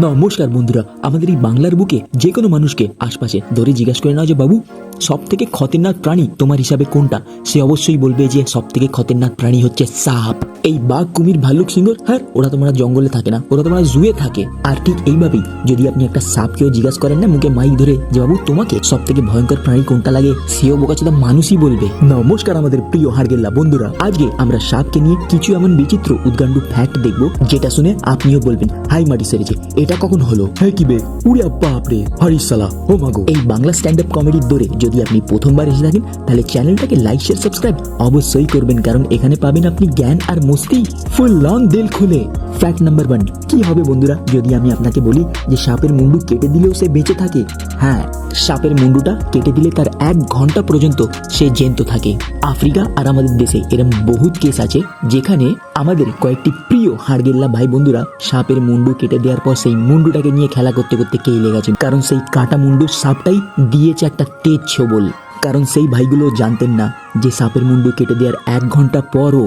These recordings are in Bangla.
নমস্কার বন্ধুরা, আমাদের এই বাংলার বুকে যে কোনো মানুষকে আশপাশে ধরে জিজ্ঞাসা করে নাও যে, বাবু সব থেকে খতরনাক প্রাণী তোমার হিসাবে কোনটা? সে অবশ্যই বলবে যে সব থেকে খতরনাক প্রাণী হচ্ছে সাপ। এই বাঘ কুমির ভাল্লুক সিংহ হ্যাঁ ওরা তোমরা জঙ্গলে থাকে না ওরা তোমরা জুয়ে থাকে। আর ঠিক এইভাবেই যদি আপনি একটা সাপকেও জিজ্ঞাসা করেন না মুখে মাইক ধরে যে বাবু তোমাকে সব থেকে ভয়ঙ্কর প্রাণী কোনটা লাগে? সেও বোকাচোদা মানুষই বলবে। নমস্কার আমাদের প্রিয় হারগেল্লা বন্ধুরা আজকে আমরা সাপকে নিয়ে কিছু এমন বিচিত্র উদ্গান্ডু ফ্যাক্ট দেখব যেটা শুনে আপনিও বলবেন হাই মাটি সেরেছে এটা কখন হলো? হ্যাঁ কি বে উড়ে বাপরে হরিসালা ও মাগো এই বাংলা স্ট্যান্ড আপ কমেডির দৌড়ে যদি আপনি প্রথমবার এসে থাকেন, তাহলে চ্যানেলটাকে লাইক শেয়ার সাবস্ক্রাইব অবশ্যই করবেন, কারণ এখানে পাবেন আপনি জ্ঞান আর মস্তি। ফুল লং দিল খুলে। ফ্যাক্ট নাম্বার ওয়ান কি হবে বন্ধুরা? যদি আমি আপনাকে বলি যে সাপের মুন্ডু কেটে দিলেও সে বেঁচে থাকে হ্যাঁ সাপের মুন্ডুটা কেটে দিলে তার এক ঘণ্টা পর্যন্ত সে জ্যান্ত থাকে। আফ্রিকা আর আমাদের দেশে এরকম বহুত কেস আছে, যেখানে আমাদের কয়েকটি প্রিয় হাড়গেল্লা ভাই বন্ধুরা সাপের মুন্ডু কেটে দেওয়ার পর সেই মুন্ডুটাকে নিয়ে খেলা করতে করতে কেলে গেছে? কারণ সেই কাটা মুন্ডুর সাপটাই দিয়েছে একটা তেজ ছবল কারণ সেই ভাইগুলো জানতেন না যে সাপের মুন্ডু কেটে দেওয়ার এক ঘণ্টা পরও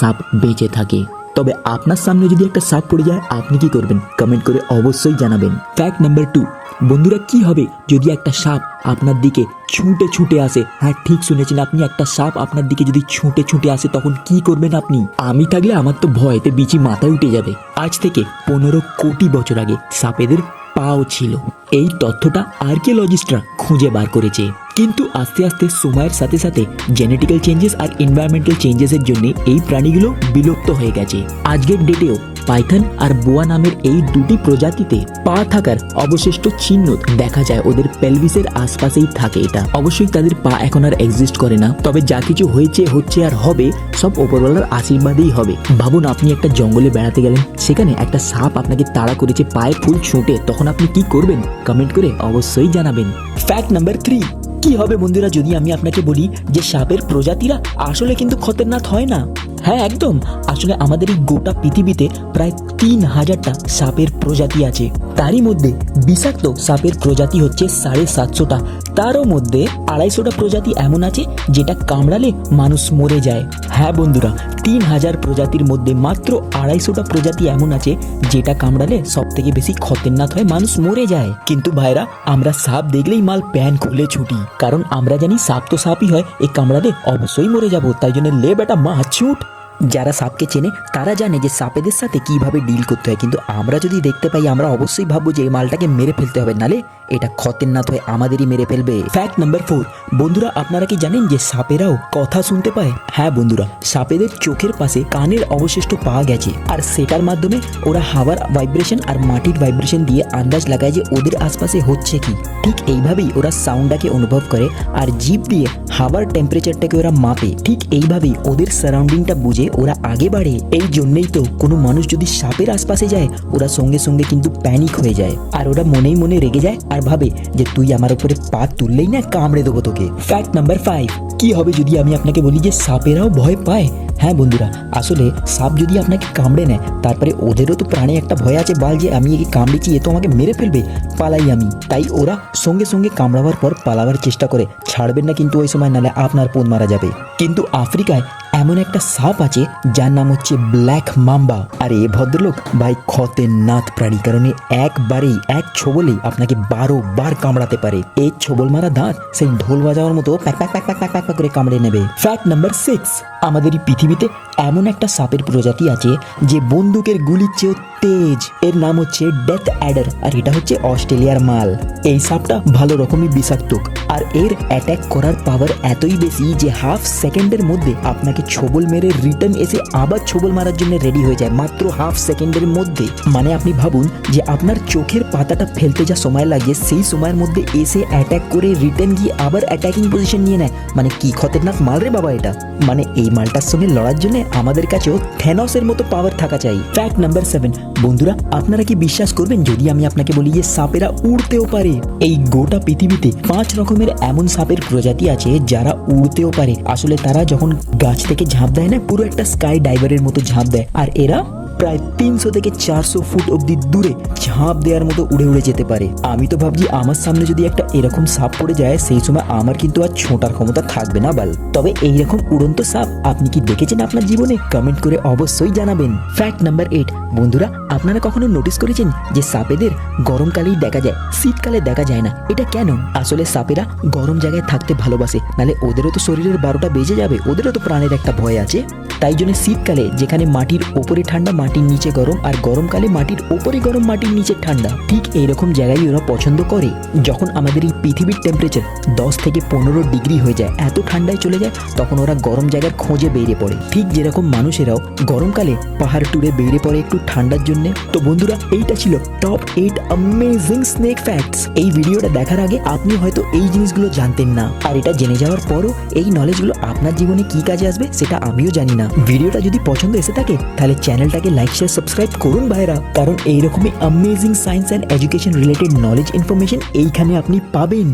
সাপ বেঁচে থাকে। তবে আপনার সামনে যদি একটা সাপ পড়ে যায়, আপনি কি করবেন? কমেন্ট করে অবশ্যই জানাবেন। ফ্যাক্ট নাম্বার টু বন্ধুরা, কি হবে যদি একটা সাপ আপনার দিকে ছুটে ছুটে আসে? হ্যাঁ ঠিক শুনেছেন আপনি, একটা সাপ আপনার দিকে যদি ছুটে ছুটে আসে, তখন কি করবেন আপনি? আমি থাকলে আমার তো ভয়তে বিচি মাথায় উঠে যাবে। আজ থেকে পনেরো কোটি বছর আগে সাপেদের পাও ছিল। এই তথ্যটা আর্কিওলজিস্টরা খুঁজে বার করেছে। কিন্তু আস্তে আস্তে সময়ের সাথে সাথে জেনেটিক্যাল চেঞ্জেস আর এনভায়রনমেন্টাল চেঞ্জেসের জন্য এই প্রাণীগুলো বিলুপ্ত হয়ে গেছে। আজকের ডেটেও পাইথন আর বোয়া নামের এই দুটি প্রজাতিতে পা থাকার অবশিষ্ট চিহ্ন দেখা যায়। ওদের পেলভিসের আশপাশেই থাকে এটা। অবশ্যই তাদের পা এখন আর এক্সিস্ট করে না। তবে যা কিছু হয়েছে, হচ্ছে আর হবে, সব ওপরওয়ালার আশীর্বাদেই হবে। ভাবুন, আপনি একটা জঙ্গলে বেড়াতে গেলেন, সেখানে একটা সাপ আপনাকে তাড়া করেছে, পায়ে ফুল ছুটে। তখন আপনি কি করবেন? কমেন্ট করে অবশ্যই জানাবেন। ফ্যাক্ট নাম্বার থ্রি কি হবে বন্ধুরা, যদি আমি আপনাকে বলি যে সাপের প্রজাতিরা আসলে কিন্তু খতরনাক হয় না? হ্যাঁ একদম। আসলে আমাদের এই গোটা পৃথিবীতে প্রায় তিন হাজারটা সাপের প্রজাতি আছে। তারই মধ্যে বিষাক্ত সাপের প্রজাতি হচ্ছে সাড়ে সাতশোটা। তারও মধ্যে আড়াইশোটা প্রজাতি এমন আছে যেটা কামড়ালে মানুষ মরে যায়। হ্যাঁ বন্ধুরা, তিন হাজার প্রজাতির মধ্যে মাত্র আড়াইশোটা প্রজাতি এমন আছে যেটা কামড়ালে সব থেকে বেশি খতরনাক হয় মানুষ মরে যায়। কিন্তু ভাইরা, আমরা সাপ দেখলেই মাল প্যান খুলে ছুটি। কারণ আমরা জানি সাপ তো সাপই হয় এই কামড়ালে অবশ্যই মরে যাব। তাই জন্য লে মা, ছুট। যারা সাপকে চেনে, তারা জানে যে সাপেদের সাথে কীভাবে ডিল করতে হয়। কিন্তু আমরা যদি দেখতে পাই, আমরা অবশ্যই ভাববো যে এই মালটাকে মেরে ফেলতে হবে, নালে এটা খতেরনাথ হয়ে আমাদেরই মেরে ফেলবে। ফ্যাক্ট নাম্বার ফোর বন্ধুরা, আপনারা কি জানেন যে সাপেরাও কথা শুনতে পায়? হ্যাঁ বন্ধুরা, সাপেদের চোখের পাশে কানের অবশিষ্ট পাওয়া গেছে, আর সেটার মাধ্যমে ওরা হাওয়ার ভাইব্রেশন আর মাটির ভাইব্রেশন দিয়ে আন্দাজ লাগায় যে ওদের আশপাশে হচ্ছে কি। ঠিক এইভাবেই ওরা সাউন্ডটাকে অনুভব করে, আর জিভ দিয়ে হাওয়ার টেম্পারেচারটাকে ওরা মাপে। ঠিক এইভাবেই ওদের সারাউন্ডিংটা বুঝে ওরা আগে বাড়ে, এই জন্যই তো কোনো মানুষ যদি সাপের আশপাশে যায়, ওরা সঙ্গে সঙ্গে কিন্তু প্যানিক হয়ে যায়। আর ওরা মনেই মনে রেগে যায় আর ভাবে যে তুই আমার উপরে পা তুললেই না কামড়ে দেবো তোকে। ফ্যাক্ট নাম্বার ফাইভ কি হবে যদি আমি আপনাকে বলি যে সাপেরাও ভয় পায়? হ্যাঁ বন্ধুরা, আসলে সাপ যদি আপনাকে কামড়ে নেয়, তারপরে ওদেরও তো প্রাণে একটা ভয় আছে বাল যে আমি একে কামড়েছি, এ তো আমাকে মেরে ফেলবে, পালাই আমি। তাই ওরা সঙ্গে সঙ্গে কামড়াবার পর পালাবার চেষ্টা করে, ছাড়বেন না কিন্তু ওই সময়, নালে আপনার পোন মারা যাবে। কিন্তু আফ্রিকায় এমন একটা সাপ আছে যার নাম হচ্ছে ব্ল্যাক মাম্বা। আর এ ভদ্রলোক ভাই খতেরনাথ প্রাণী, কারণ একবারেই, এক ছোবলে আপনাকে বারো বার কামড়াতে পারে। এই ছোবল মারা দাঁত, সেই ঢোল বাজাওয়ার মতো প্যাক প্যাক প্যাক প্যাক প্যাক প্যাক করে কামড়ে নেবে। Fact number six. আমাদের এই পৃথিবীতে এমন একটা সাপের প্রজাতি আছে যে বন্দুকের গুলির চেয়েও তেজ। এর নাম হচ্ছে ডেথ অ্যাডার আর এটা হচ্ছে অস্ট্রেলিয়ার মাল। এই সাপটা ভালো রকমই বিষাক্ত আর এর অ্যাটাক করার পাওয়ার এতই বেশি যে হাফ সেকেন্ডের মধ্যে আপনাকে ছবল মেরে রিটার্ন এসে আবার ছবল মারার জন্য রেডি হয়ে যায়। মাত্র হাফ সেকেন্ডের মধ্যে। মানে আপনি ভাবুন যে আপনার চোখের পাতাটা ফেলতে যা সময় লাগে, সেই সময়ের মধ্যে এসে অ্যাটাক করে রিটার্ন গিয়ে আবার অ্যাটাকিং পজিশন নিয়ে নেয়। মানে কি খতরনাক মাল রে বাবা এটা। মানে এই মালটার সঙ্গে লড়ার জন্য আমাদের কাছেও থ্যানসের মতো পাওয়ার থাকা চাই। ফ্যাক্ট নাম্বার সেভেন বন্ধুরা, আপনারা কি বিশ্বাস করবেন যদি আমি আপনাকে বলি যে সাপেরা উড়তেও পারে? এই গোটা পৃথিবীতে পাঁচ রকমের এমন সাপের প্রজাতি আছে যারা উড়তেও পারে। আসলে তারা যখন গাছ থেকে ঝাঁপ দেয় না, পুরো একটা স্কাই ডাইভারের মতো ঝাঁপ দেয়। আর এরা প্রায় তিনশো থেকে চারশো ফুট অব্দি দূরে ঝাঁপ দেওয়ার মতো উড়ে উড়ে যেতে পারে। আমি তো ভাবছি আমার সামনে যদি একটা এরকম সাপ পড়ে যায়, সেই সময় আমার কিন্তু আর ছোটার ক্ষমতা থাকবে না বাল। তবে এইরকম উড়ন্ত সাপ আপনি কি দেখেছেন আপনার জীবনে? কমেন্ট করে অবশ্যই জানাবেন। ফ্যাক্ট নাম্বার এইট বন্ধুরা, আপনারা কখনো নোটিস করেছেন যে সাপেদের গরমকালেই দেখা যায়, শীতকালে দেখা যায় না? এটা কেন? আসলে সাপেরা গরম জায়গায় থাকতে ভালোবাসে, নালে ওদেরও তো শরীরের বারোটা বেজে যাবে, ওদেরও তো প্রাণের একটা ভয় আছে। তাই জন্য শীতকালে যেখানে মাটির ওপরে ঠান্ডা মাটির নিচে গরম আর গরমকালে মাটির ওপরে গরম, মাটির নিচে ঠান্ডা। ঠিক এইরকম জায়গায় ওরা পছন্দ করে। যখন আমাদের এই পৃথিবীর টেম্পারেচার দশ থেকে পনেরো ডিগ্রি হয়ে যায়, এত ঠান্ডায় চলে যায়, তখন ওরা গরম জায়গার খোঁজে বেরিয়ে পড়ে। ঠিক যেরকম মানুষেরাও গরমকালে পাহাড় টুরে বেরিয়ে পড়ে একটু ঠান্ডার জন্য। তো বন্ধুরা, এইটা ছিল top eight amazing snake facts এই ভিডিওটা দেখার আগে আপনি হয়তো এই জিনিসগুলো জানতেন না। আর এটা জেনে যাওয়ার পরও এই নলেজগুলো আপনার জীবনে কি কাজে আসবে, সেটা আমিও জানি না। ভিডিওটা যদি পছন্দ এসে থাকে, তাহলে চ্যানেলটাকে লাইক শেয়ার সাবস্ক্রাইব করুন ভাইরা কারণ এইরকমই amazing science and education related knowledge information এইখানে আপনি পাবেন।